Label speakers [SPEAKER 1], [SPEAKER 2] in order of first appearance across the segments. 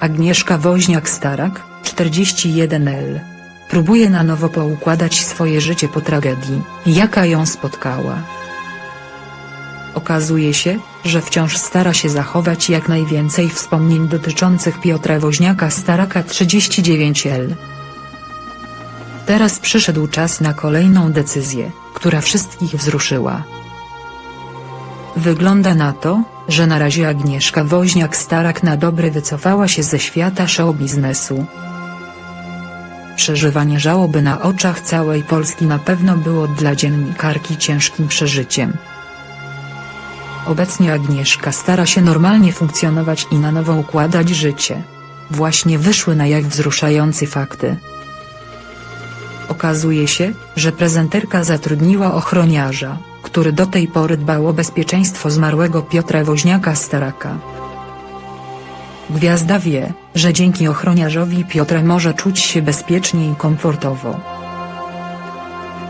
[SPEAKER 1] Agnieszka Woźniak-Starak, 41L. Próbuje na nowo poukładać swoje życie po tragedii, jaka ją spotkała. Okazuje się, że wciąż stara się zachować jak najwięcej wspomnień dotyczących Piotra Woźniaka-Staraka 39L. Teraz przyszedł czas na kolejną decyzję, która wszystkich wzruszyła. Wygląda na to, że na razie Agnieszka Woźniak-Starak na dobre wycofała się ze świata show biznesu. Przeżywanie żałoby na oczach całej Polski na pewno było dla dziennikarki ciężkim przeżyciem. Obecnie Agnieszka stara się normalnie funkcjonować i na nowo układać życie. Właśnie wyszły na jak wzruszający fakty. Okazuje się, że prezenterka zatrudniła ochroniarza, który do tej pory dbał o bezpieczeństwo zmarłego Piotra Woźniaka-Staraka. Gwiazda wie, że dzięki ochroniarzowi Piotr może czuć się bezpiecznie i komfortowo.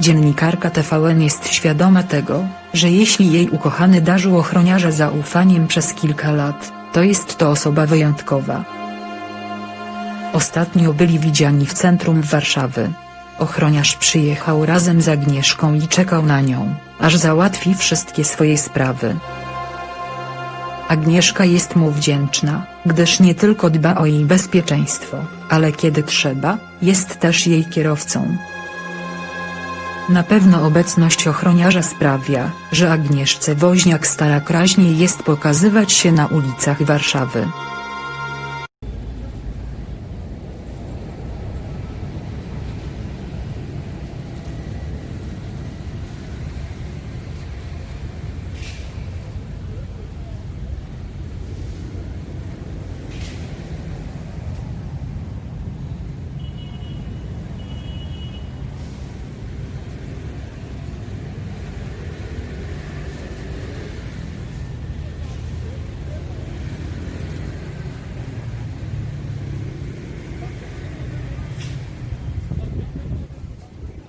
[SPEAKER 1] Dziennikarka TVN jest świadoma tego, że jeśli jej ukochany darzył ochroniarza zaufaniem przez kilka lat, to jest to osoba wyjątkowa. Ostatnio byli widziani w centrum Warszawy. Ochroniarz przyjechał razem z Agnieszką i czekał na nią, aż załatwi wszystkie swoje sprawy. Agnieszka jest mu wdzięczna, gdyż nie tylko dba o jej bezpieczeństwo, ale kiedy trzeba, jest też jej kierowcą. Na pewno obecność ochroniarza sprawia, że Agnieszce Woźniak stara kraźniej jest pokazywać się na ulicach Warszawy.